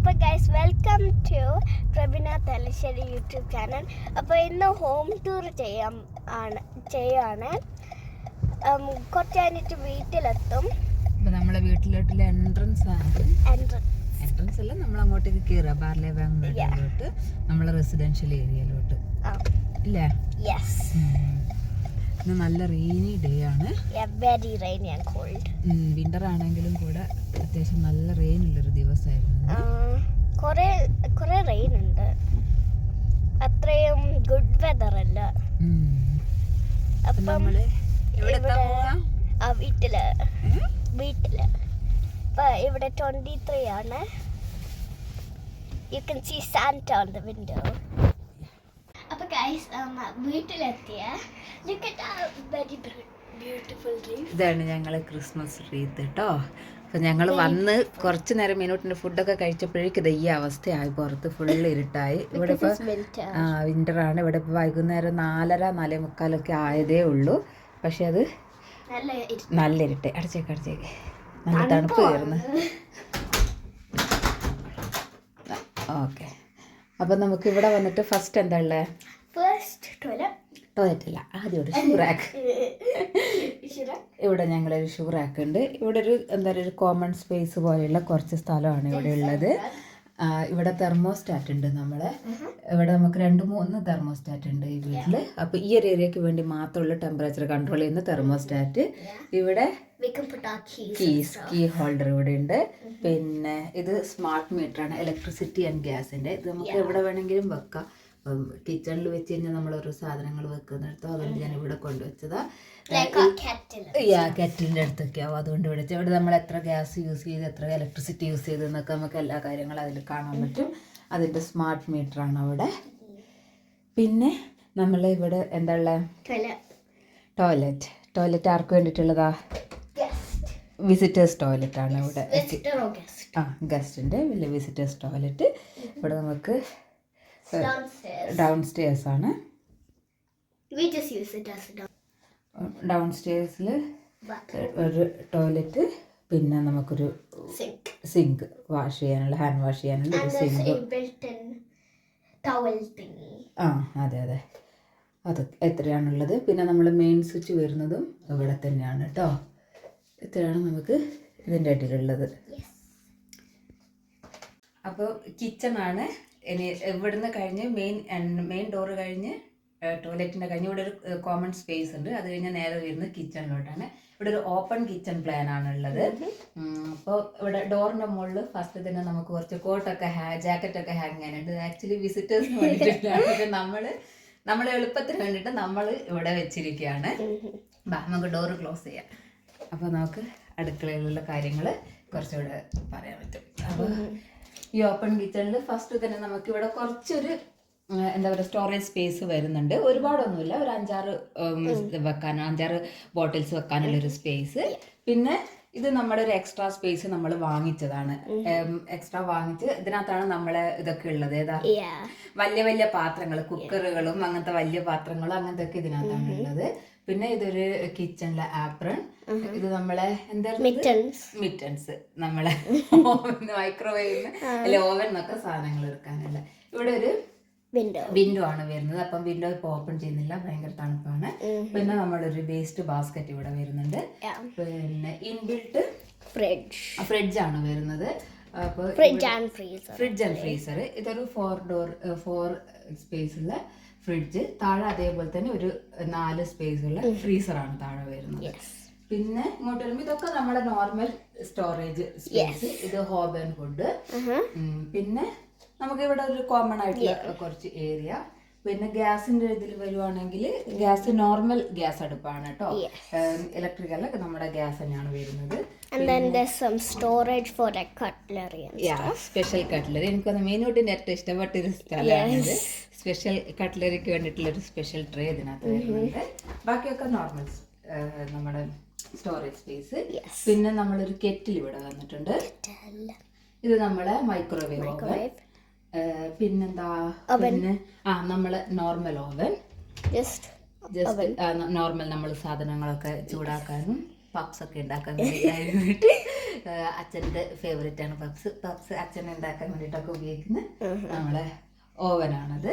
അപ്പോൾ guys welcome to Prabina Thalassery YouTube channel അപ്പോൾ ഇന്ന് ഹോം ടൂർ ചെയ്യാം ആണ് ചെയ്യാണ് ഉം, കുറച്ച് കഴിഞ്ഞിട്ട് വീട്ടിലെത്തും. നമ്മളെ വീട്ടിലോട്ടുള്ള എൻട്രൻസ് ആണ്. എൻട്രൻസ് അല്ല നമ്മൾ അങ്ങോട്ടേക്ക് കയറുക ബാർലെ ബാങ്കിലോട്ട് നമ്മളെ റെസിഡൻഷ്യൽ ഏരിയയിലോട്ട് ഇല്ലേ? യെസ്. ഇന്ന് നല്ല റെയിനി ഡേ ആണ്. Very rainy and cold winter ആണെങ്കിലും കൂടെ അത്യാവശ്യം നല്ല റെയിൻ ഉള്ളൊരു ദിവസമായിരുന്നു. കുറേ കുറേ റെയിൻ ഉണ്ട്. അത്രയും ഗുഡ് വെതർ അല്ല. അപ്പം ഇവിടെ- ആ വീട്ടിൽ. വീട്ടിൽ. ഇപ്പൊ ഇവിടെ ട്വന്റി ത്രീ ആണ്. You can see sand on the window guys വീട്ടിലെത്തിയ. വെരി ബ്യൂട്ടിഫുൾ ഇതാണ് ഞങ്ങൾ ക്രിസ്മസ് റീത്ത് കേട്ടോ അപ്പൊ ഞങ്ങൾ വന്ന് കുറച്ച് നേരം മിനിറ്റിന് ഫുഡൊക്കെ കഴിച്ചപ്പോഴേക്കും ഇത് ഈ അവസ്ഥയായി. പുറത്ത് ഫുള്ള് ഇരുട്ടായി. ഇവിടെ ഇപ്പൊ വിന്റർ ആ വിന്റർ ആണ്. ഇവിടെ ഇപ്പൊ വൈകുന്നേരം നാലര നാലേ മുക്കാലൊക്കെ ആയതേ ഉള്ളൂ. പക്ഷെ അത് നല്ല ഇരുട്ടെ നല്ല ഇരുട്ട്. അടച്ചേക്ക് അടച്ചേക്ക്. നല്ല തണുപ്പ് കയറുന്നു ഓക്കെ. അപ്പൊ നമുക്ക് ഇവിടെ വന്നിട്ട് ഫസ്റ്റ് എന്താ ഉള്ളത് ഫസ്റ്റ് ടോയ്ലറ്റ് ടോയ്ലറ്റ് അല്ല ആദ്യം ഒരു ഷൂ റാക്ക് ഇവിടെ ഞങ്ങളൊരു ഷുറാക്ക് ഉണ്ട്. ഇവിടെ ഒരു എന്താ പറയുക ഒരു കോമൺ സ്പേസ് പോലെയുള്ള കുറച്ച് സ്ഥലമാണ് ഇവിടെ ഉള്ളത്. ഇവിടെ തെർമോസ്റ്റാറ്റ് ഉണ്ട് നമ്മളെ. ഇവിടെ നമുക്ക് രണ്ട് മൂന്ന് തെർമോസ്റ്റാറ്റ് ഉണ്ട് ഈ വീട്ടിൽ അപ്പോൾ ഈ ഒരു ഏരിയക്ക് വേണ്ടി മാത്രമുള്ള ടെമ്പറേച്ചർ കൺട്രോൾ ചെയ്യുന്ന തെർമോസ്റ്റാറ്റ് ഇവിടെ കീസ് കീ ഹോൾഡർ ഇവിടെ ഉണ്ട്. പിന്നെ ഇത് സ്മാർട്ട് മീറ്റർ ആണ് ഇലക്ട്രിസിറ്റി ആൻഡ് ഗ്യാസിന്റെ ഇത് നമുക്ക് എവിടെ വേണമെങ്കിലും വെക്കാം. കിച്ചണിൽ വെച്ച് കഴിഞ്ഞാൽ നമ്മൾ ഓരോ സാധനങ്ങൾ വെക്കുന്നിടത്തോ അതുകൊണ്ട് ഞാൻ ഇവിടെ കൊണ്ടുവച്ചതാ. യാ കെറ്റിലിന്റെ അടുത്തൊക്കെ ആവും അതുകൊണ്ട് ഇവിടെ ഇവിടെ നമ്മൾ എത്ര ഗ്യാസ് യൂസ് ചെയ്ത് എത്ര ഇലക്ട്രിസിറ്റി യൂസ് ചെയ്ത് എന്നൊക്കെ നമുക്ക് എല്ലാ കാര്യങ്ങളും അതിൽ കാണാൻ പറ്റും. അതിന്റെ സ്മാർട്ട് മീറ്റർ ആണ് അവിടെ. പിന്നെ നമ്മൾ ഇവിടെ എന്താ ഉള്ളത് ടോയ്ലറ്റ് ടോയ്ലറ്റ് ആർക്ക് വേണ്ടിയിട്ടുള്ളതാ? വിസിറ്റേഴ്സ് ടോയ്ലറ്റ് ആണ് ഇവിടെ ആ ഗസ്റ്റിന്റെ വലിയ വിസിറ്റേഴ്സ് ടോയ്ലറ്റ് ഇവിടെ നമുക്ക് ഡൗൺ സ്റ്റേഴ്സ് ആണ് ഡൗൺ സ്റ്റേഴ്സിൽ ഒരു ടോയ്ലറ്റ് പിന്നെ നമുക്കൊരു സിങ്ക് വാഷ് ചെയ്യാനുള്ള ഹാൻഡ് വാഷ് ചെയ്യാനുള്ള ഒരു സിങ്ക് ആ അതെ അതെ. അത് എത്രയാണുള്ളത്? പിന്നെ നമ്മൾ മെയിൻ സ്വിച്ച് വരുന്നതും ഇവിടെ തന്നെയാണ് കേട്ടോ ഇത്രയാണ് നമുക്ക് ഇതിന്റെ അടിയിലുള്ളത്. അപ്പോൾ കിച്ചണാണ് ഇനി ഇവിടുന്ന് കഴിഞ്ഞ് മെയിൻ മെയിൻ ഡോറ് കഴിഞ്ഞ് ടോയ്ലറ്റിന്റെ കഴിഞ്ഞ് ഇവിടെ ഒരു കോമൺ സ്പേസ് ഉണ്ട്. അത് കഴിഞ്ഞ് നേരെ വരുന്നത് കിച്ചണിലോട്ടാണ് ഇവിടെ ഒരു ഓപ്പൺ കിച്ചൺ പ്ലാൻ ആണ് ഉള്ളത്. അപ്പോൾ ഇവിടെ ഡോറിന്റെ മുകളിൽ ഫസ്റ്റ് തന്നെ നമുക്ക് കുറച്ച് കോട്ടൊക്കെ ഹാ ജാക്കറ്റൊക്കെ ഹാങ് ചെയ്യാനുണ്ട്. ആക്ച്വലി വിസിറ്റേഴ്സ് വേണ്ടിയിട്ടാണ്. നമ്മൾ നമ്മൾ എളുപ്പത്തിന് വേണ്ടിയിട്ട് നമ്മൾ ഇവിടെ വെച്ചിരിക്കുകയാണ്. നമുക്ക് ഡോറ് ക്ലോസ് ചെയ്യാം. അപ്പോൾ നമുക്ക് അടുക്കളയിലുള്ള കാര്യങ്ങൾ കുറച്ചുകൂടെ പറയാൻ പറ്റും. അപ്പോൾ ഈ ഓപ്പൺ കിച്ചണിൽ ഫസ്റ്റ് തന്നെ നമുക്ക് ഇവിടെ കുറച്ചൊരു എന്താ പറയുക സ്റ്റോറേജ് സ്പേസ് വരുന്നുണ്ട്. ഒരുപാടൊന്നുമില്ല. ഒരു അഞ്ചാറ് വെക്കാൻ അഞ്ചാറ് ബോട്ടിൽസ് വെക്കാനുള്ള ഒരു സ്പേസ് പിന്നെ ഇത് നമ്മുടെ ഒരു എക്സ്ട്രാ സ്പേസ് നമ്മൾ വാങ്ങിച്ചതാണ്. എക്സ്ട്രാ വാങ്ങിച്ച് ഇതിനകത്താണ് നമ്മളെ ഇതൊക്കെ ഉള്ളത്. ഏതാ? വലിയ വലിയ പാത്രങ്ങൾ കുക്കറുകളും അങ്ങനത്തെ വലിയ പാത്രങ്ങളും അങ്ങനത്തെ ഒക്കെ ഇതിനകത്താണ് ഉള്ളത്. പിന്നെ ഇതൊരു കിച്ചണിലെ ആപ്രൺ. ഇത് നമ്മളെ എന്തായിരുന്നു മിറ്റൺസ് മിറ്റൻസ് നമ്മളെ ഓവൻ മൈക്രോവേവിന് അല്ലെ ഓവൻ എന്നൊക്കെ സാധനങ്ങൾ എടുക്കാനുള്ള ഇവിടെ ഒരു വിൻഡോ വിൻഡോ ആണ് വരുന്നത്. അപ്പം വിൻഡോ ഇപ്പൊ ഓപ്പൺ ചെയ്യുന്നില്ല. ഭയങ്കര തണുപ്പാണ്. പിന്നെ നമ്മളൊരു വേസ്റ്റ് ബാസ്ക്കറ്റ് ഇവിടെ വരുന്നുണ്ട്. പിന്നെ ഇൻബിൽട്ട് ഫ്രിഡ്ജ് ഫ്രിഡ്ജ് ആണ് വരുന്നത്. അപ്പോൾ fridge and freezer fridge and freezer ഇതൊരു ഫോർ ഡോർ ഫോർ സ്പേസ് ഉള്ള ഫ്രിഡ്ജ്. താഴെ അതേപോലെ തന്നെ ഒരു നാല് സ്പേസ് ഉള്ള ഫ്രീസർ ആണ് താഴെ വരുന്നത്. പിന്നെ ഇങ്ങോട്ട് വരുമ്പോൾ ഇതൊക്കെ നമ്മുടെ നോർമൽ സ്റ്റോറേജ് സ്പേസ് ഇത് ഹോബൻ ഫുഡ് uh-huh. പിന്നെ നമുക്ക് ഇവിടെ ഒരു കോമൺ ആയിട്ടുള്ള കുറച്ച് ഏരിയ പിന്നെ ഗ്യാസിന്റെ ഇതിൽ വരുവാണെങ്കിൽ ഗ്യാസ് നോർമൽ ഗ്യാസ് അടുപ്പാണ് കേട്ടോ. ഇലക്ട്രിക്കൽ നമ്മുടെ ഗ്യാസ് തന്നെയാണ് വരുന്നത്. സ്പെഷ്യൽ കട്ട്ലറി എനിക്കൊന്ന് മെയിനോട്ടിന്റെ ഏറ്റവും ഇഷ്ടപ്പെട്ട ഒരു സ്ഥലമാണിത് സ്പെഷ്യൽ കട്ട്ലറിക്ക് വേണ്ടിയിട്ടുള്ള ഒരു സ്പെഷ്യൽ ട്രേ ഇതിനകത്ത് വരുന്നുണ്ട്. ബാക്കിയൊക്കെ നോർമൽ നമ്മുടെ സ്റ്റോറേജ് സ്പേസ്. പിന്നെ നമ്മളൊരു കെറ്റിൽ ഇവിടെ വന്നിട്ടുണ്ട് ഇത് നമ്മളെ മൈക്രോവേവ് ഓവൻ പിന്നെന്താ? പിന്നെ ആ നമ്മളെ normal oven just just normal നമ്മൾ സാധനങ്ങളൊക്കെ ചൂടാക്കാനും പപ്സ് ഒക്കെ ഉണ്ടാക്കാൻ വേണ്ടിയിട്ട് അച്ഛന്റെ ഫേവറേറ്റ് ആണ് പപ്സ്. പപ്സ് അച്ഛൻ ഉണ്ടാക്കാൻ വേണ്ടിട്ടൊക്കെ ഉപയോഗിക്കുന്ന നമ്മളെ ഓവനാണത്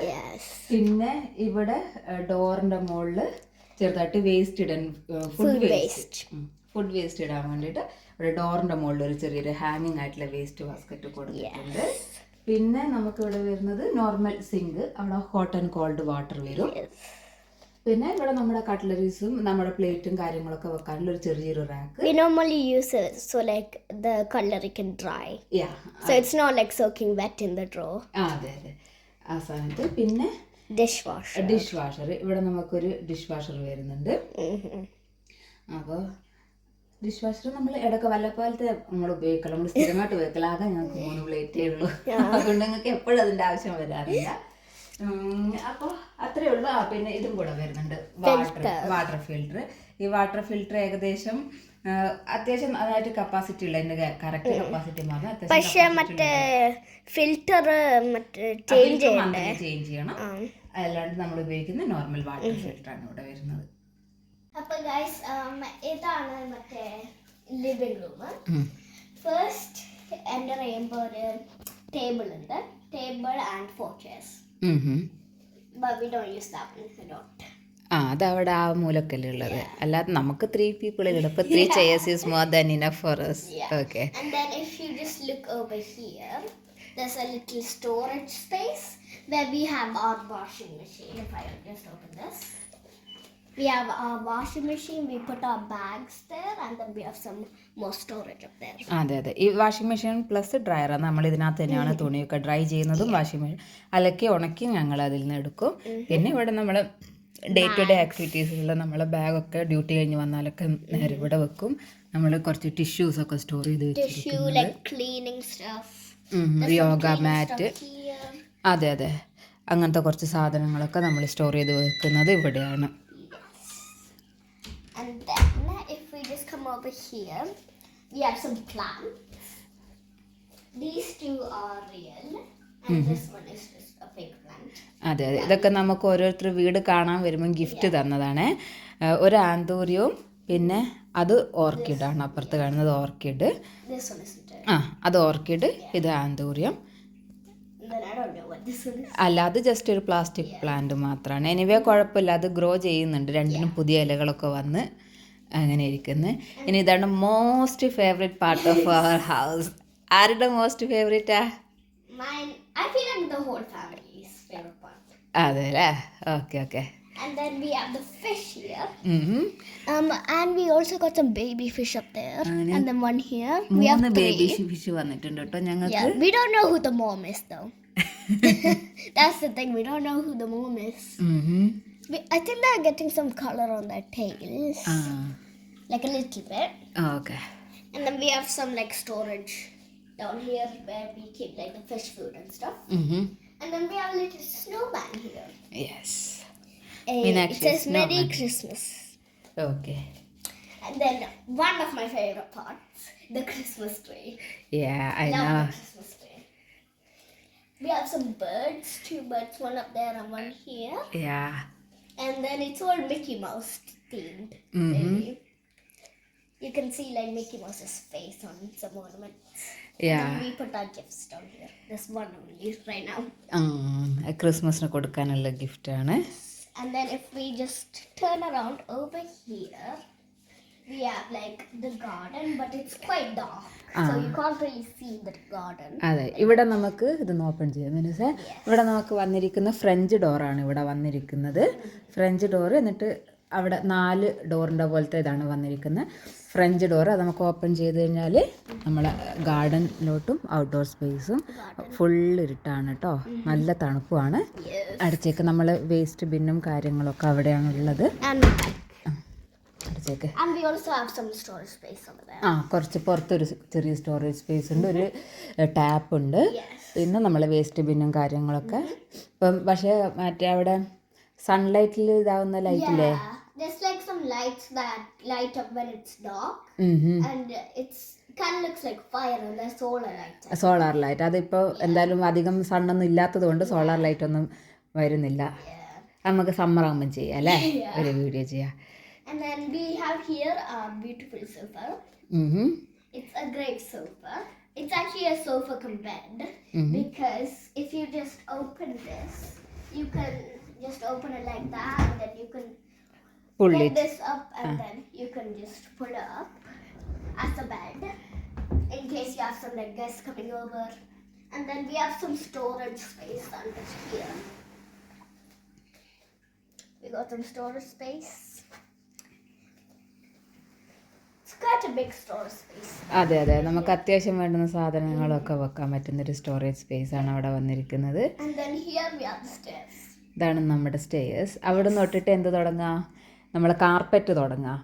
പിന്നെ ഇവിടെ ഡോറിന്റെ മുകളിൽ ചെറുതായിട്ട് വേസ്റ്റ് ഇടാൻ ഫുഡ് വേസ്റ്റ് ഫുഡ് വേസ്റ്റ് ഇടാൻ വേണ്ടിയിട്ട് ഇവിടെ ഡോറിന്റെ മുകളിൽ ഒരു ചെറിയൊരു ഹാങ്ങിങ് ആയിട്ടുള്ള വേസ്റ്റ് ബാസ്ക്കറ്റ് കൊടുത്തിട്ടുണ്ട്. പിന്നെ നമുക്ക് ഇവിടെ വരുന്നത് നോർമൽ സിങ്ക് അവിടെ ഹോട്ട് ആൻഡ് കോൾഡ് വാട്ടർ വരും. പിന്നെ ഇവിടെ നമ്മുടെ കട്ട്ലറീസും നമ്മുടെ പ്ലേറ്റും കാര്യങ്ങളൊക്കെ വെക്കാനുള്ള ഒരു ചെറിയൊരു rack we normally use so like the cutlery can dry yeah so it's not like soaking wet in the drawer ah അതെ അതെ. ആ സമയത്ത് പിന്നെ ഡിഷ് വാഷർ ഡിഷ് വാഷർ ഇവിടെ നമുക്കൊരു ഡിഷ് വാഷർ വരുന്നുണ്ട്. Mhm. അപ്പോൾ ഡിഷ് വാഷർ നമ്മൾ ഇടയ്ക്ക് വല്ലപ്പോലത്തെ നമ്മൾ ഉപയോഗിക്കണം നമ്മൾ സ്ഥിരമായിട്ട് ഉപയോഗിക്കില്ല. ആകെ ഞങ്ങൾക്ക് മൂന്ന് പ്ലേറ്റേ ഉള്ളൂ. അതുകൊണ്ട് നിങ്ങൾക്ക് എപ്പോഴും അതിന്റെ ആവശ്യം വരാറില്ല. അപ്പോൾ അത്രേ ഉള്ളൂ. ആ പിന്നെ ഇതും കൂടെ വരുന്നുണ്ട്. വാട്ടർ വാട്ടർ ഫിൽട്ടർ ഈ വാട്ടർ ഫിൽട്ടർ ഏകദേശം അത്യാവശ്യം അതായിട്ട് കപ്പാസിറ്റി ഉള്ള എന്റെ കറക്റ്റ് കപ്പാസിറ്റി മാത്രം പക്ഷെ മറ്റേ ഫിൽറ്റർ മറ്റേ ചേഞ്ച് ചെയ്യണം. അല്ലാണ്ട് നമ്മൾ ഉപയോഗിക്കുന്ന നോർമൽ വാട്ടർ ഫിൽറ്റർ ആണ് ഇവിടെ വരുന്നത്. അപ്പൊ ഗൈസ് ഇതാണ് മറ്റേ ലിവിംഗ് റൂം ഫസ്റ്റ് എന്റർ ചെയ്യുമ്പോ ഒരു ടേബിൾ ഉണ്ട്. ടേബിൾ ആൻഡ് ഫോർ ചെയർസ് ആ അതവിടെ ആ മൂലക്കല്ലേ ഉള്ളത്. അല്ലാതെ നമുക്ക് ത്രീ പീപ്പിൾ ഇപ്പൊ three chairs is more than enough for us. Okay And then if you just look over here, there's a little storage space where we have our washing machine. If I just open this. We have our washing machine, we put our bags there, and then we have some more storage up there. അതെ അതെ. ഈ washing machine plus ഡ്രയറാണ് നമ്മൾ ഇതിനകത്ത് തന്നെയാണ് തുണിയൊക്കെ dry ചെയ്യുന്നതും washing machine അലക്കി ഉണക്കി ഞങ്ങൾ അതിൽ നിന്ന് എടുക്കും. പിന്നെ ഇവിടെ നമ്മൾ ഡേ ടു ഡേ ആക്ടിവിറ്റീസിൽ നമ്മളെ ബാഗൊക്കെ ഡ്യൂട്ടി കഴിഞ്ഞ് വന്നാലൊക്കെ നേരെ ഇവിടെ വെക്കും. നമ്മൾ കുറച്ച് ടിഷ്യൂസ് ഒക്കെ സ്റ്റോർ ചെയ്ത് വെച്ചിരിക്കും Tissue, like cleaning stuff. Yoga മാറ്റ് അതെ അതെ. അങ്ങനത്തെ കുറച്ച് സാധനങ്ങളൊക്കെ നമ്മൾ സ്റ്റോർ ചെയ്ത് വെക്കുന്നത് ഇവിടെയാണ്. And then if we just come over here, we have some plants. These two are real, and this one is just a fake plant. അതെ അതെ ഇതൊക്കെ നമുക്ക് ഓരോരുത്തർ വീട് കാണാൻ വരുമ്പോൾ ഗിഫ്റ്റ് തന്നതാണ് ഒരു ആന്തൂര്യവും പിന്നെ അത് ഓർക്കിഡാണ് അപ്പുറത്ത് കാണുന്നത് ഓർക്കിഡ്. ആ അത് ഓർക്കിഡ് ഇത് ആന്തൂര്യം And then I don't know what this one is. അല്ല അത് ജസ്റ്റ് ഒരു പ്ലാസ്റ്റിക് പ്ലാന്റ് മാത്രമാണ് എനിവേ കുഴപ്പമില്ല അത് ഗ്രോ ചെയ്യുന്നുണ്ട് രണ്ടിനും പുതിയ ഇലകളൊക്കെ വന്ന് അങ്ങനെ ഇരിക്കുന്നു ഇനി ഇതാണ് most favourite part of our house ആരുടെ മോസ്റ്റ് ഫേവറേറ്റാ Mine, I feel like the whole family's favorite part. അതെ അല്ലേ okay okay And then we have the fish here. Mm-hmm. Um, and we also got some baby fish up there. mm-hmm. And then one here. We have three. baby fish വന്നിട്ടുണ്ട് കേട്ടോ ഞങ്ങൾക്ക് Yeah, we don't know who the mom is though. That's the thing. We don't know who the mom is. Mm-hmm. I think they're getting some color on their tails, Uh, like a little bit. Oh, okay. And then we have some like storage down here where we keep like the fish food and stuff. Mm-hmm. And then we have a little snowman here. Yes. Eh, it says Merry. Christmas. Okay. And then one of my favorite parts, the Christmas tree. Yeah, I Love the know. We have some birds, two birds, one up there and one here. Yeah And then it's all Mickey Mouse themed. Mhm. Maybe. You can see like Mickey Mouse's face on some ornaments. Yeah And we put our gifts down here. There's one only right now. ക്രിസ്മസിന് കൊടുക്കാനുള്ള ഗിഫ്റ്റാണ് And then if we just turn around over here, we have like the garden, but it's quite dark. So you can't really see the garden. അതെ ഇവിടെ നമുക്ക് ഇതൊന്ന് open ചെയ്യാം. Means ഇവിടെ നമുക്ക് വന്നിരിക്കുന്ന ഫ്രഞ്ച് ഡോറാണ് ഇവിടെ വന്നിരിക്കുന്നത്. ഫ്രഞ്ച് ഡോർ എന്നിട്ട് അവിടെ നാല് ഡോറിന്റെ പോലത്തെ ഇതാണ് വന്നിരിക്കുന്നത്. ഫ്രഞ്ച് ഡോർ അത് നമുക്ക് ഓപ്പൺ ചെയ്ത് കഴിഞ്ഞാൽ നമ്മളെ ഗാർഡനിലോട്ടും ഔട്ട്ഡോർ സ്പേസും ഫുൾ ഇരുട്ടാണ് കേട്ടോ നല്ല തണുപ്പുമാണ്. അടച്ചേക്ക് നമ്മൾ വേസ്റ്റ് ബിന്നും കാര്യങ്ങളൊക്കെ അവിടെയാണുള്ളത്. അടച്ചേക്ക്. ആ കുറച്ച് പുറത്തൊരു ചെറിയ സ്റ്റോറേജ് സ്പേസ് ഉണ്ട്. ഒരു ടാപ്പ് ഉണ്ട്. പിന്നെ നമ്മളെ വേസ്റ്റ് ബിന്നും കാര്യങ്ങളൊക്കെ. ഇപ്പം പക്ഷേ മറ്റേ അവിടെ സൺലൈറ്റിൽ ഇതാവുന്ന ലൈറ്റില്ലേ ഇല്ലേ? There's like some lights that light up when it's dark, and it's kind of looks like fire, and there's solar lights. Solar light അതിപ്പോ എന്തായാലും അധികം സണ്ണൊന്നും ഇല്ലാത്തത് കൊണ്ട് സോളാർ ലൈറ്റ് ഒന്നും വരുന്നില്ല. നമുക്ക് സമ്മർ ആകുമ്പം ചെയ്യാം അല്ലേ? ഒരു വീഡിയോ ചെയ്യാം. And then we have here a beautiful sofa. ഉം. It's a great sofa. It's actually a sofa cum bed Mhm. because if you just open this, you can just open it like that, and then you can Pull it. this up, and then you can just pull it up as a bed in case you have some like guests coming over. And then we have some storage space under here. We got some storage space. അതെ അതെ. നമുക്ക് അത്യാവശ്യം വേണ്ടുന്ന സാധനങ്ങളൊക്കെ വെക്കാൻ പറ്റുന്ന ഒരു storage space ആണ് അവിടെ വന്നിരിക്കുന്നത്. ഇതാണ് നമ്മുടെ സ്റ്റേയേഴ്സ് അവിടെ നിന്ന് തൊട്ടിട്ട് എന്ത് തുടങ്ങാം? നമ്മൾ കാർപ്പറ്റ് തുടങ്ങാം.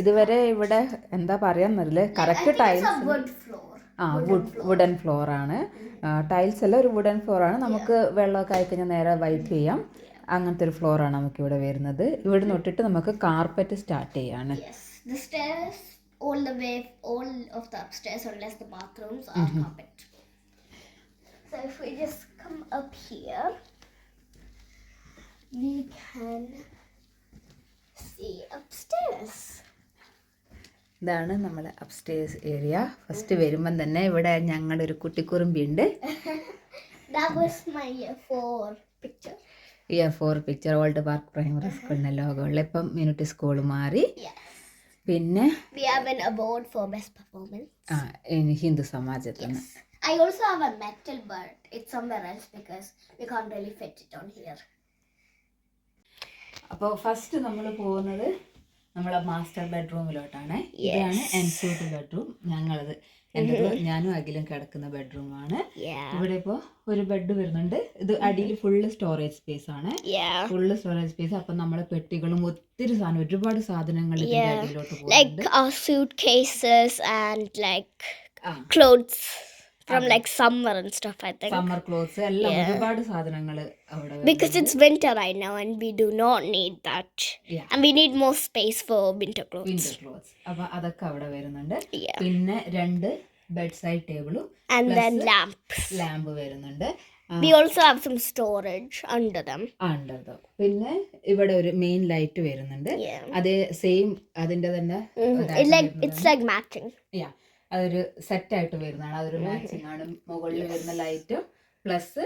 ഇതുവരെ ഇവിടെ എന്താ പറയാന്നറിയില്ല. Correct tiles. ആ വുഡ് വുഡൻ ഫ്ലോർ ആണ്. ടൈൽസ് അല്ല ഒരു വുഡൻ ഫ്ലോർ ആണ്. നമുക്ക് വെള്ളമൊക്കെ ആയിക്കഴിഞ്ഞാൽ നേരെ വൈപ്പ് ചെയ്യാം. അങ്ങനത്തെ ഒരു ഫ്ലോറാണ് ആണ് നമുക്ക് ഇവിടെ വരുന്നത് ഇവിടെ തൊട്ടിട്ട് നമുക്ക് കാർപ്പറ്റ് സ്റ്റാർട്ട് ചെയ്യാണ്. All the way, all of the upstairs, unless the bathrooms, are mm-hmm. carpet. So if we just come up here, we can see upstairs. ഇതാണ് നമ്മുടെ അപ്സ്റ്റേഴ്സ് ഏരിയ ഫസ്റ്റ് വരുമ്പം തന്നെ ഇവിടെ ഞങ്ങളുടെ ഒരു കുട്ടിക്കുറുമ്പി ഉണ്ട് That was my year four picture. ഈ four picture old park primary സ്കൂളിന്റെ ലോകമുള്ള ഇപ്പം മിനിറ്റ് സ്കൂൾ മാറി. പിന്നെ we have four best performance in Hindu സമാജത്തിൽ I also have a metal bird it's somewhere else because we can really fit it on here അപ്പോൾ first നമ്മൾ പോകുന്നത് നമ്മുടെ master ബെഡ്റൂമിലോട്ടാണ് ഇതാണ് എൻസൂട്ട് ബെഡ്റൂം ഞങ്ങളത് എന്റെ ഞാനും അഖിലും കിടക്കുന്ന ബെഡ്റൂമാണ്. ആണ് ഇവിടെ ഇപ്പോ ഒരു ബെഡ് വരുന്നുണ്ട്. ഇത് അടിയിൽ ഫുള്ള് സ്റ്റോറേജ് സ്പേസ് ആണ്. ഫുള്ള് സ്റ്റോറേജ് സ്പേസ് അപ്പൊ നമ്മളെ പെട്ടികളും ഒത്തിരി സാധനം ഒരുപാട് സാധനങ്ങൾ ഇതിന്റെ. അടിയിലോട്ട് ലൈക്ക് പോകുന്നുണ്ട്. Our suitcases and like ആ clothes from summer and stuff i think summer clothes എല്ലാം ഒരുപാട് സാധനങ്ങൾ അവിടെ because it's winter right now and we do not need that Yeah. and we need more space for winter clothes winter clothes അപ്പൊ അതൊക്കെ അവിടെ വരുന്നുണ്ട്. പിന്നെ രണ്ട് ബെഡ് സൈഡ് ടേബിളും and then lamps ലാമ്പ് വരുന്നുണ്ട് we also have some storage under them ഉണ്ടോ പിന്നെ ഇവിടെ ഒരു മെയിൻ ലൈറ്റ് വരുന്നുണ്ട് അതേ സെയിം അതിന്റെ തന്നെ it's like matching Yeah, അതൊരു സെറ്റ് ആയിട്ട് വരുന്നതാണ്. അതൊരു മാച്ചിങ് ആണ്. മുകളിൽ വരുന്ന ലൈറ്റും പ്ലസ്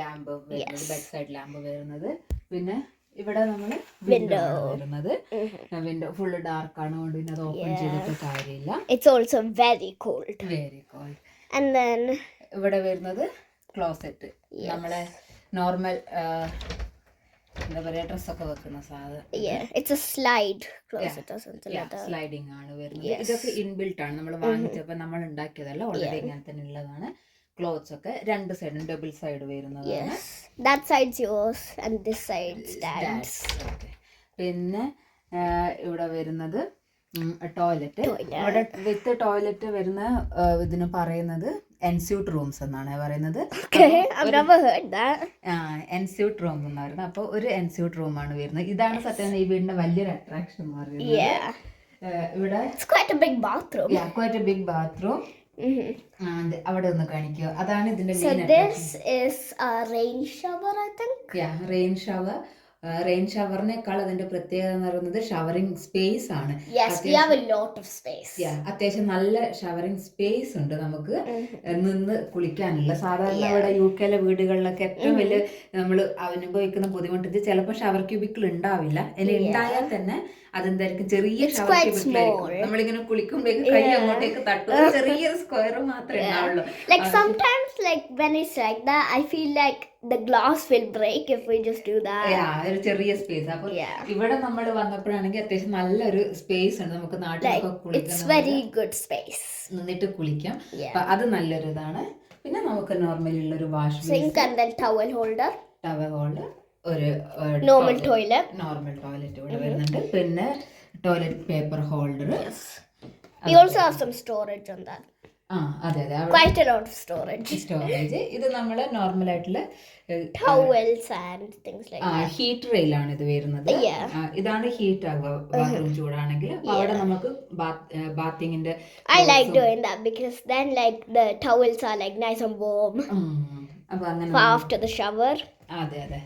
ലാമ്പ് വരുന്നത് ബെഡ് സൈഡ് ലാമ്പ് വരുന്നത്. പിന്നെ ഇവിടെ നമ്മൾ വിൻഡോ വരുന്നത്. വിൻഡോ ഫുള്ള് ഡാർക്ക് ആണ്. കൊണ്ട് പിന്നെ അത് ഓപ്പൺ ചെയ്തിട്ട് കാര്യമില്ല. It's also very cold very cold and then ഇവിടെ വരുന്നത് ക്ലോസറ്റ് നമ്മളെ നോർമൽ എന്താ പറയാ ഡ്രസ്സൊക്കെ വെക്കുന്ന സ്ലൈഡിങ് ആണ് വരുന്നത്. ഇതൊക്കെ ഇൻബിൽട്ട് ആണ്. നമ്മൾ വാങ്ങിച്ചപ്പോൾ നമ്മൾ ഉണ്ടാക്കിയതല്ല. ഓൾറെഡി ഇങ്ങനെ തന്നെ ഉള്ളതാണ്. ക്ലോത്ത്സ് ഒക്കെ രണ്ട് സൈഡും ഡബിൾ സൈഡ് വരുന്നതാണ്. That that side's and this side side's പിന്നെ ഇവിടെ വരുന്നത് ടോയ്ലറ്റ് ഇവിടെ വിത്ത് ടോയ്ലറ്റ് വരുന്ന ഇതിന് പറയുന്നത് എൻസ്യൂട്ട് റൂംസ് എന്നാണ് പറയുന്നത്. എൻസ്യൂട്ട് റൂം എന്ന് പറയുന്നത്. അപ്പോൾ ഒരു എൻസ്യൂട്ട് റൂമാണ് വരുന്നത്. ഇതാണ് സത്യം ഈ വീടിന്റെ വലിയൊരു അട്രാക്ഷൻ എന്ന് പറയുന്നത്. ഇവിടെ ക്വൈറ്റ് എ ബിഗ് ബാത്റൂം. അവിടെ ഒന്ന് കാണിക്കുക അതാണ് ഇതിന്റെ i think? Rain shower rain ഷവറിനേക്കാൾ അതിന്റെ പ്രത്യേകത എന്ന് പറയുന്നത് ഷവറിംഗ് സ്പേസ് ആണ്. അത്യാവശ്യം നല്ല ഷവറിംഗ് സ്പേസ് ഉണ്ട് നമുക്ക് നിന്ന് കുളിക്കാനുള്ള. സാധാരണ ഇവിടെ യു കെയിലെ വീടുകളിലൊക്കെ ഏറ്റവും വലിയ നമ്മൾ അനുഭവിക്കുന്ന ബുദ്ധിമുട്ട് ചിലപ്പോൾ ഷവർ ക്യൂബിക്കിൾ ഉണ്ടാവില്ല. ഇനി ഉണ്ടായാൽ തന്നെ അതെന്തായിരിക്കും? ചെറിയ നമ്മളിങ്ങനെ കുളിക്കുമ്പോഴേക്കും കൈ അങ്ങോട്ടേക്ക് തട്ടും. ചെറിയൊരു സ്ക്വയർ മാത്രമേ ഉണ്ടാവുള്ളൂ. Like like like I feel like the glass will break if we just yeah ഒരു ചെറിയ സ്പേസ് അപ്പൊ ഇവിടെ നമ്മൾ വന്നപ്പോഴാണെങ്കിൽ അത്യാവശ്യം നല്ലൊരു സ്പേസ് ഉണ്ട് നമുക്ക് നാട്ടിലൊക്കെ space. നിന്നിട്ട് കുളിക്കാം. അത് നല്ലൊരു ഇതാണ് പിന്നെ നമുക്ക് നോർമലി ഉള്ള ഒരു wash towel holder towel towel hold ഒരു നോർമൽ ടോയ്ലറ്റ് നോർമൽ ടോയ്ലറ്റ് ഇവിടെ വരുന്നുണ്ട്. പിന്നെ ടോയ്ലറ്റ് പേപ്പർ ഹോൾഡർ സ്റ്റോറേജ് എന്താ ഇത് നമ്മൾ നോർമൽ ആയിട്ടുള്ള ഹീറ്റ് റെയിലാണ് ഇത് വരുന്നത്. ഇതാണ് ഹീറ്റ് ആകും ചൂടാണെങ്കിൽ. അവിടെ നമുക്ക് ബാത്തിങ്ങിന്റെ I like because like towels are like nice after the shower അതെ അതെ.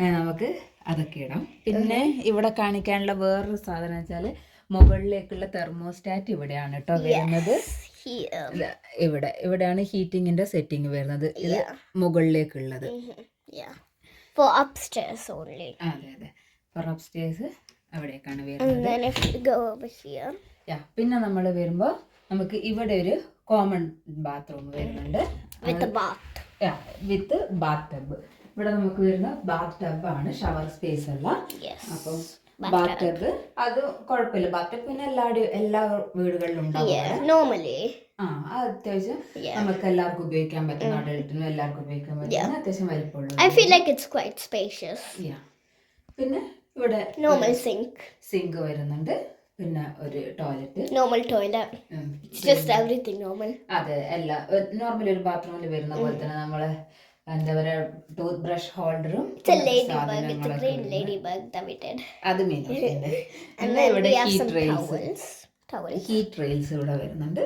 നമുക്ക് അതൊക്കെ ഇടാം. പിന്നെ ഇവിടെ കാണിക്കാനുള്ള വേറൊരു സാധനം വെച്ചാൽ മുകളിലേക്കുള്ള തെർമോസ്റ്റാറ്റ് ഇവിടെയാണ് കേട്ടോ വരുന്നത്. ഇവിടെ ഇവിടെയാണ് ഹീറ്റിങ്ങിന്റെ സെറ്റിംഗ് വരുന്നത്. ഇത്. മുകളിലേക്കുള്ളത്. Mhm. For അതെ അതെ. ഫോർ അപ്സ്റ്റേഴ്സ് അവിടേക്കാണ് വരുന്നത്. പിന്നെ നമ്മൾ വരുമ്പോൾ നമുക്ക് ഇവിടെ ഒരു കോമൺ ബാത്റൂം വരുന്നുണ്ട്. With bath bath. With bathtub ഇവിടെ നമുക്ക് വരുന്ന ബാത്ത് ടബ് ആണ് ഷവർ സ്പേസ് ഉള്ള. അപ്പം ബാത്ത് ടബ്. അത് കുഴപ്പമില്ല. ബാത്ത് ടബ് പിന്നെ എല്ലാ എല്ലാ വീടുകളിലും ഉണ്ടാവും നോർമലി. ആ അത് അത്യാവശ്യം. നമുക്ക് എല്ലാവർക്കും ഉപയോഗിക്കാൻ പറ്റുന്ന അഡൽട്ടിനും എല്ലാവർക്കും ഉപയോഗിക്കാൻ പറ്റുന്ന അത്യാവശ്യം വലിപ്പമുള്ള I feel like it's quite spacious. പിന്നെ ഇവിടെ നോർമൽ സിങ്ക് സിങ്ക് വരുന്നുണ്ട്. പിന്നെ ഒരു toilet normal toilet just just normal. അതെ എല്ലാ നോർമലി ഒരു ബാത്റൂമിൽ വരുന്ന പോലെ തന്നെ നമ്മൾ എന്താ പറയാ ടൂത്ത് ബ്രഷ് ഹോൾഡറും. അത് ഇവിടെ ഹീറ്റ് റെയിൽസ്. ഹീറ്റ് റെയിൽസ് ഇവിടെ വരുന്നുണ്ട്.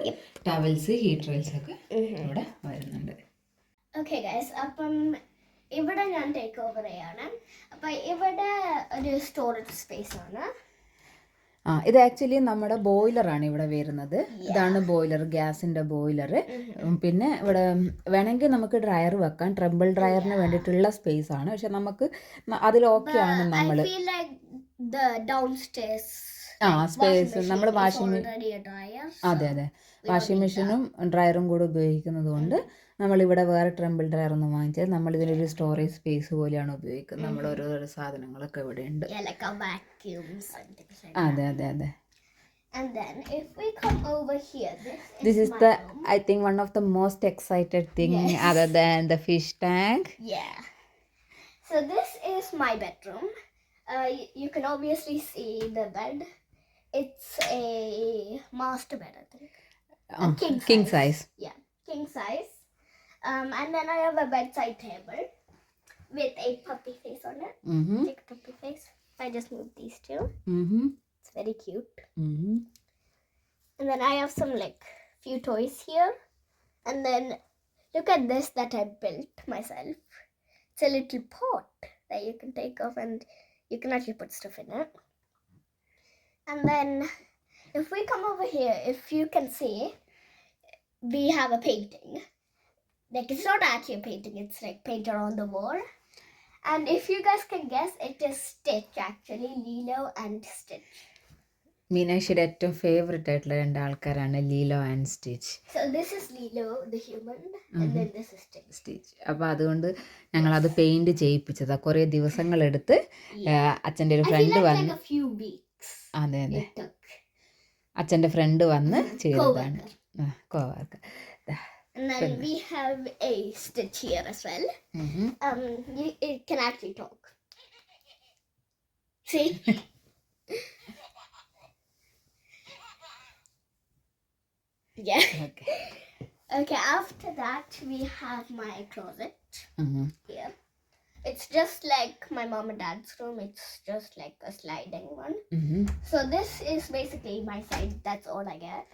ടവൽസ് ഹീറ്റ് റെയിൽസ് ഒക്കെ ഇവിടെ വരുന്നുണ്ട്. ഓക്കെ ഗൈസ് അപ്പം ഇവിടെ ഞാൻ ടേക്ക് ഓവർ ചെയ്യാണ്. അപ്പം ഇവിടെ ഒരു സ്റ്റോറേജ് സ്പേസ് ആണ്. ആ ഇത് ആക്ച്വലി നമ്മുടെ ബോയിലറാണ് ഇവിടെ വരുന്നത്. ഇതാണ് ബോയിലർ ഗ്യാസിന്റെ ബോയിലർ പിന്നെ ഇവിടെ വേണമെങ്കിൽ നമുക്ക് ഡ്രയർ വെക്കാം. ട്രിമ്പിൾ ഡ്രയറിന് വേണ്ടിയിട്ടുള്ള സ്പേസ് ആണ്. പക്ഷെ നമുക്ക് അതിൽ ഓക്കെ ആണ് നമ്മൾ ആ സ്പേസ് നമ്മൾ വാഷിംഗ് അതെ അതെ. വാഷിംഗ് മെഷീനും ഡ്രയറും കൂടെ ഉപയോഗിക്കുന്നത് കൊണ്ട് നമ്മളിവിടെ വേറെ ട്രംബിൾ ഡ്രയർ ഒന്നും വാങ്ങിച്ചാൽ നമ്മൾ ഇതിനൊരു സ്റ്റോറേജ് സ്പേസ് പോലെയാണ് ഉപയോഗിക്കുന്നത്. നമ്മൾ ഓരോരോ സാധനങ്ങളൊക്കെ ഇവിടെ ഉണ്ട് cubes like there, there. And then if we come over here, this is, this is the room. I think one of the most excited thing yes. other than the fish tank. Yeah. So this is my bedroom. Uh, you, you can obviously see the bed. It's a master bed, I think. Oh, king, king size. size. Yeah, king size. Um, and then I have a bedside table with a puppy face on it. Mm-hmm. Big puppy face. I just moved these two. Mm-hmm. It's very cute. Mm-hmm. And then I have some like few toys here. And then look at this that I built myself. It's a little pot that you can take off and you can actually put stuff in it. And then if we come over here, if you can see, we have a painting. Like it's not actually a painting, it's like painted on the wall. And if you guys can guess, it is Stitch actually, Lilo and Stitch. മീനാക്ഷിയുടെ ഏറ്റവും favourite ആയിട്ടുള്ള രണ്ട് ആൾക്കാരാണ് Lilo and Stitch So this is Lilo the human, and then this is Stitch. Stitch അപ്പോൾ അതുകൊണ്ട് ഞങ്ങൾ അത് paint ചെയ്യിപ്പിച്ചതാ കുറേ ദിവസങ്ങളെടുത്ത് അച്ഛന്റെ ഒരു ഫ്രണ്ട് വന്ന് like a few weeks അതെ അതെ. അച്ഛന്റെ ഫ്രണ്ട് വന്ന് ചെയ്തതാണ് Co-worker. കോവർക്ക് And then we have a Stitch here as well. Mm-hmm. Um, you, it can actually talk. See? yeah. Okay. Okay, after that, we have my closet mm-hmm. here. It's just like my mom and dad's room, it's just like a sliding one. Mm-hmm. So, this is basically my side, that's all I get.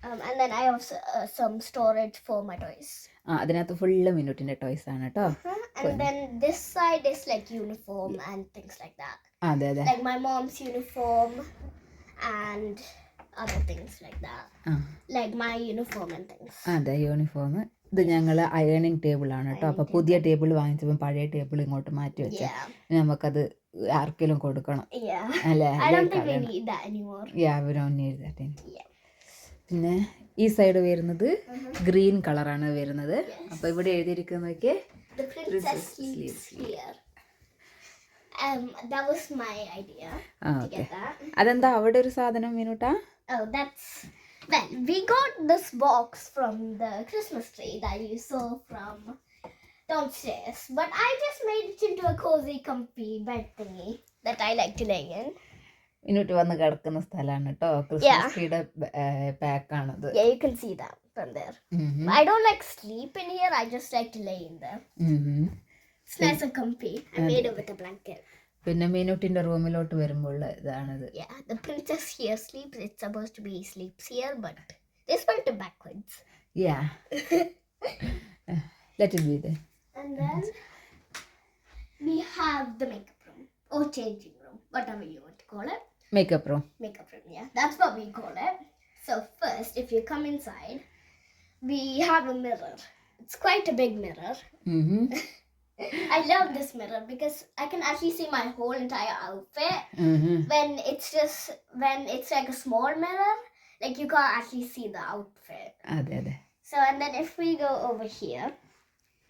Um, and then I have uh, some storage for my toys. ആ അതിനകത്ത് full മിനുട്ടിന്റെ toys ആണ് കേട്ടോ And then this side is like uniform and things like that. അതെ അതെ Like my mom's uniform and other things like that. ആ Like my uniform and things. അതെ uniform ഇത് ഞങ്ങൾ അയണിങ് ടേബിൾ ആണ് കേട്ടോ അപ്പോൾ പുതിയ ടേബിൾ വാങ്ങിച്ചപ്പോൾ പഴയ ടേബിൾ ഇങ്ങോട്ട് മാറ്റി വെച്ച Yeah. നമുക്കത് ആർക്കെങ്കിലും കൊടുക്കണം Yeah. അല്ലേ I don't think we need that anymore. യാവരോന്നി Yeah. പിന്നെ ഈ സൈഡ് വരുന്നത് ഗ്രീൻ കളറാണ് വരുന്നത് അപ്പോൾ ഇവിടെ എഴുതിയിരിക്കുന്നതൊക്കെ. Um. അതെന്താ അവിടെ ഒരു സാധനം മിനുട്ടാ Oh, well. We got this box from the Christmas tree that you saw from downstairs, but I just made it into a cozy, comfy bed thingy that I like to lay in. ഇങ്ങോട്ട് വന്ന് കിടക്കുന്ന സ്ഥലമാണ് കേട്ടോ Christmas ട്രീയുടെ pack ആണത് you can see that from I don't like sleep in here I just like to lay in there it's nice and I made with a blanket പിന്നെ മീനൂട്ടിന്റെ റൂമിലോട്ട് വരുമ്പോൾ ഇതാണത്. The princess here sleeps it's supposed to be sleeps here but this one to backwards yeah let it be there and then we have the makeup room or changing room what you want to Makeup room. Makeup room, yeah. That's what we call it. So first, if you come inside, we have a mirror. It's quite a big mirror. Mm-hmm. I love this mirror because I can actually see my whole entire outfit. Mm-hmm. When it's just when it's like a small mirror, like you can't actually see the outfit. Ah, there, there. So and then if we go over here,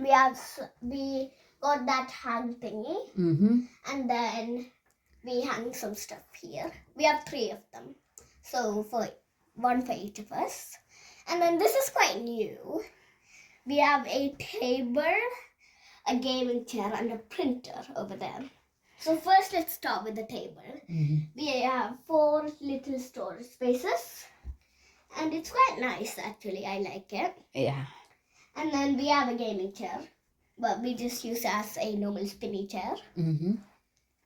we have we got that hang thingy, mm-hmm. and then we hang some stuff here. We have three of them, so for one for each of us. And then this is quite new. We have a table, a gaming chair, and a printer over there. So first, let's start with the table. ഉം. We have four little storage spaces, and it's quite nice actually. I like it. Yeah. And then we have a gaming chair, but we just use it as a normal spinny chair. ഉം.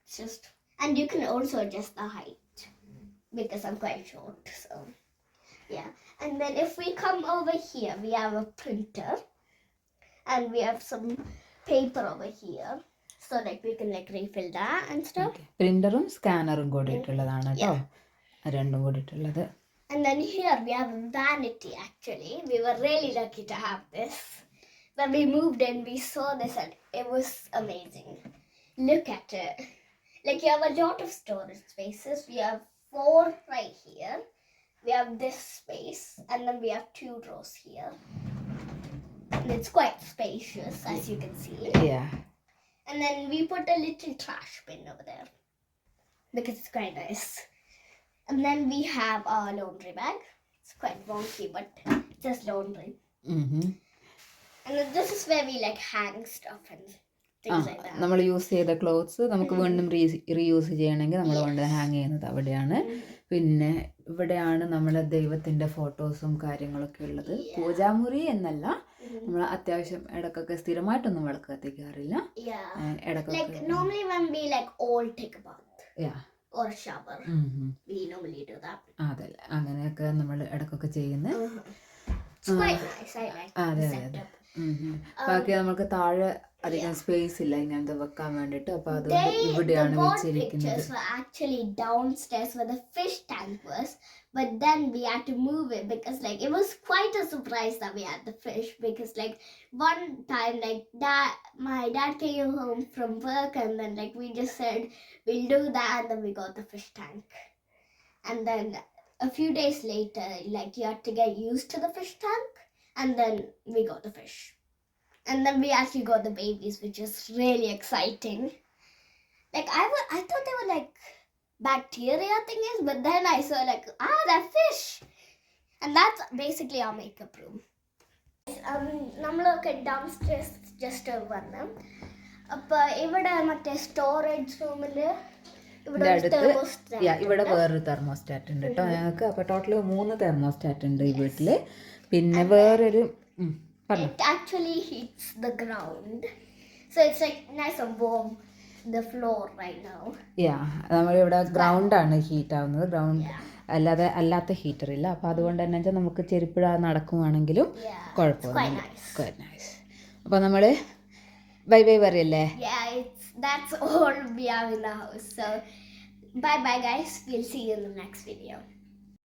It's just, and you can also adjust the height because I'm quite short. So, yeah. And then if we come over here, we have a printer, and we have some paper over here, so like we can like refill that and stuff. പ്രിന്ററും സ്കാനറും കൂടിയിട്ടുള്ളതാണ് കേട്ടോ രണ്ടും കൂടിയിട്ടുള്ളത് And then here we have a vanity actually. We were really lucky to have this. When we moved in, we saw this and it was amazing. Look at it. Like you have a lot of storage spaces. We have four right here. We have this space and then we have two drawers here. And it's quite spacious as you can see. Yeah. And then we put a little trash bin over there because it's quite nice. And then we have our laundry bag. It's quite wonky, but just laundry. ഉം. And then this is where we like hang stuff and things like that. നമ്മൾ use ചെയ്ത clothes നമുക്ക് വീണ്ടും reuse ചെയ്യണമെങ്കിൽ നമ്മൾ കൊണ്ട് hang ചെയ്യുന്നത് അവിടെയാണ്. പിന്നെ ഇവിടെയാണ് നമ്മളെ ദൈവത്തിന്റെ ഫോട്ടോസും കാര്യങ്ങളൊക്കെ ഉള്ളത്. പൂജാമുറി എന്നല്ല നമ്മൾ അത്യാവശ്യം ഇടക്കൊക്കെ സ്ഥിരമായിട്ടൊന്നും വിളക്ക് കത്തിക്കാറില്ല ഇടക്കൊക്കെ അതല്ല അങ്ങനെയൊക്കെ നമ്മൾ ഇടക്കൊക്കെ ചെയ്യുന്നത്. അതെ അതെ അതെ setup. ഉം ഉം. ബാക്കി നമുക്ക് താഴെ അധികം സ്പേസ് ഇല്ല ഇങ്ങനത്തെ വെക്കാൻ വേണ്ടിട്ട് അപ്പൊ അതുകൊണ്ട് They, the ഇവിടെയാണ് board വെച്ചിരിക്കുന്നത് pictures were actually downstairs where the fish tank was, but then we had to move it because like it was quite a surprise that we had the fish because like one time like dad my dad came home from work and then like we just said we'll do that and then we got the fish tank. And then a few days later, like you had to get used to the fish tank And then we got the fish. And then we actually got the babies, which is really exciting. Like I was I thought they were like bacteria thing is but then I saw like ah they're fish, and that's basically our makeup room. Um, നമ്മളൊക്കെ downstairs just വന്ന് അപ്പൊ ഇവിടെ മറ്റേ storage റൂമിൽ ഇവിടെ. വേറൊരു thermostat ഉണ്ട് കേട്ടോ ഞങ്ങൾക്ക് അപ്പൊ ടോട്ടൽ മൂന്ന് തെർമോസ്റ്റാറ്റ് ഉണ്ട് ഈ വീട്ടിൽ പിന്നെ വേറൊരു നമ്മളിവിടെ ഗ്രൗണ്ട് ആണ് ഹീറ്റ് ആവുന്നത്. ഗ്രൗണ്ട് അല്ലാതെ അല്ലാത്ത ഹീറ്റർ ഇല്ല. അപ്പൊ അതുകൊണ്ട് തന്നെ നമുക്ക് ചെരുപ്പിഴ നടക്കുവാണെങ്കിലും കുഴപ്പമില്ല. അപ്പൊ നമ്മൾ ബൈ ബൈ പറയല്ലേ? Bye bye guys will see you next video